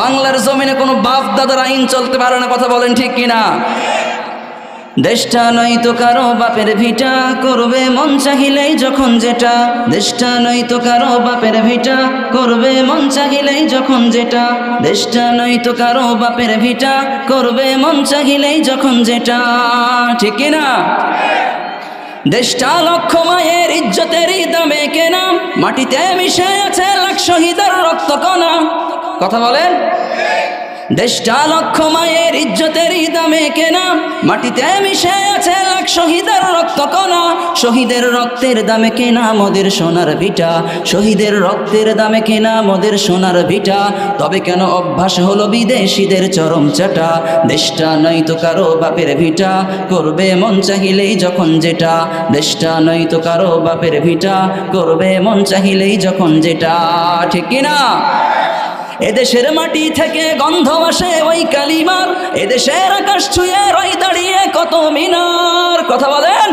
বাংলার জমিনে কোনো বাপ দাদার আইন চলতে পারে না, কথা বলেন ঠিক কিনা? দেশটা নয়তো কারও বাপের ভিটা, করবে মন চাহিলেই যখন যেটা। দেশটা নয়তো কারও বাপের ভিটা, করবে মন চাহিলেই যখন যেটা। দেশটা নয়তো কারও বাপের ভিটা, করবে মন চাহিলেই যখন যেটা। ঠিক কিনা? দেশটা লক্ষ মায়ের ইজ্জতেরই দামে কেনা, মাটিতে মিশে আছে লাখ শহীদের রক্ত কণা। কথা বলেন? দেশটা লক্ষ মায়ের ইজ্জতেরই দামে কেনা, মাটিতে মিশে আছে লাখ শহীদের রক্ত কণা, শহীদের রক্তের দামে কেনা মোদের সোনার ভিটা, শহীদের রক্তের দামে কেনা মোদের সোনার ভিটা। তবে কেন অভ্যাস হলো বিদেশিদের চরম চাটা? দেশটা নয়তো কারও বাপের ভিটা, করবে মন চাহিলেই যখন যেটা। দেশটা নয়তো কারও বাপের ভিটা, করবে মন চাহিলেই যখন যেটা। ঠিক কিনা? এদেশের মাটি থেকে গন্ধ আসে ওই কালিমার। এদেশের আকাশ ছুঁয়ে রই দাঁড়িয়ে কত মিনার। কথা বলেন?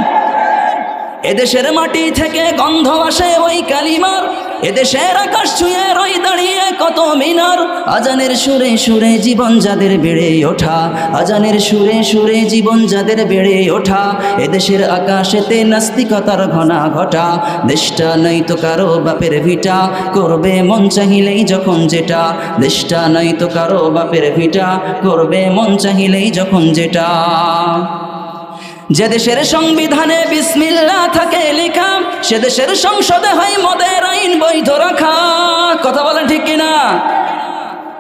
এদেশের মাটি থেকে গন্ধ আসে ওই কালিমার। এদেশের আকাশ ছুঁয়ে রই দাঁড়িয়ে কত মিনার। আজানের সুরে সুরে জীবন যাদের বেড়ে ওঠা। আজানের সুরে সুরে জীবন যাদের বেড়ে ওঠা। এদেশের আকাশেতে নাস্তিকতার ঘনা ঘটা। দেশটা নয়তো কারও বাপের ভিটা। করবে মন চাহিলেই যখন যেটা। দেশটা নয়তো কারও বাপের ভিটা। করবে মন চাহিলেই যখন যেটা। যে দেশের সংবিধানে বিসমিল্লা থাকে লেখা, সে দেশের সংসদে হয় মদের আইন কথা বলেন ঠিক কিনা?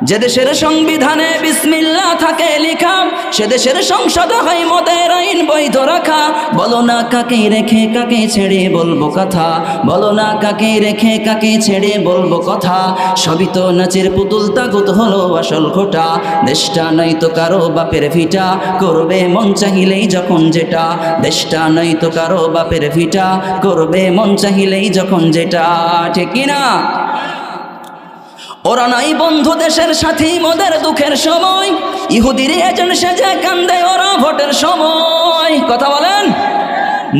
যে দেশের সংবিধানে বিসমিল্লা থাকে, লেখা, সে দেশের সংসদে হয় মতের আইন বৈধ রাখা। বলো না কাকে রেখে কাকে ছেড়ে বলব কথা? বলো না কাকে রেখে কাকে ছেড়ে বলব কথা? সবই তো নাচের পুতুল তাগুত হলো আসল খোটা দেশটা নয়তো কারও বাপের ভিটা, করবে মন চাহিলেই যখন যেটা। দেশটা নয়তো কারও বাপের ভিটা, করবে মন চাহিলেই যখন যেটা। ঠিক কিনা? ওরা নাই বন্ধু দেশের সাথী মোদের দুঃখের সময়। ইহুদির এজেন্ট সেজে কান্দে ওরা ভোটের সময়। কথা বলেন?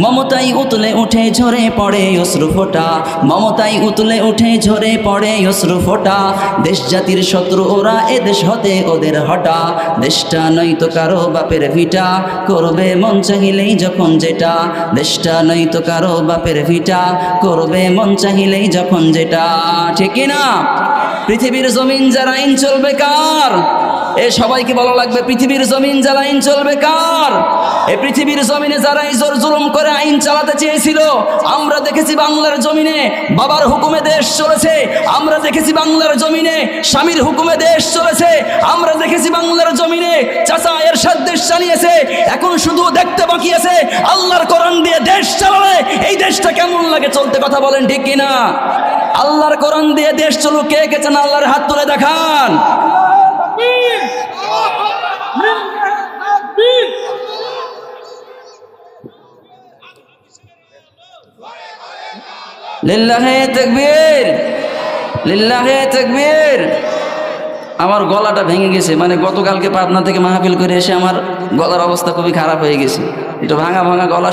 মমতাই উতলে উঠে ঝরে পড়ে অশ্রু ফোটা। মমতাই উতলে উঠে ঝরে পড়ে অশ্রু ফোটা। দেশ জাতির শত্রু, ওরা এ দেশ হতে ওদের হটা। দেশটা নয়তো কারও বাপের ভিটা, করবে মন চাহিলেই যখন যেটা। দেশটা নয়তো কারও বাপের ভিটা, করবে মন চাহিলেই যখন যেটা। ঠিক না? পৃথিবীর জমিন যার আইন চলবে কার? এ সবাইকে ভালো লাগবে, পৃথিবীর জমিন যার আইন চলবে কার? এ পৃথিবীর জমিনে যারা ইজোর জুলুম করে আইন চালাতে চেয়েছিল, আমরা দেখেছি বাংলার জমিনে বাবার হুকুমে দেশ চলেছে, আমরা দেখেছি বাংলার জমিনে স্বামীর হুকুমে দেশ চলেছে, আমরা দেখেছি বাংলার জমিনে চাচা এর সাথ দেশ চালিয়েছে এখন শুধু দেখতে বাকি আছে, আল্লাহর কোরআন দিয়ে দেশ চালালে এই দেশটা কেমন লাগে চলতে কথা বলেন ঠিক কিনা? আল্লাহর কোরআন দিয়ে দেশ চলুক, কে চান আল্লাহর হাত তুলে দেখান? লিল্লাহে তাকবীর। লিল্লাহে তাকবীর। আমার গলাটা ভেঙে গেছে। মানে গতকালকে পাবনা থেকে মাহফিল করে এসে আমার গলার অবস্থা খুবই খারাপ হয়ে গেছে। এটা ভাঙা ভাঙা গলা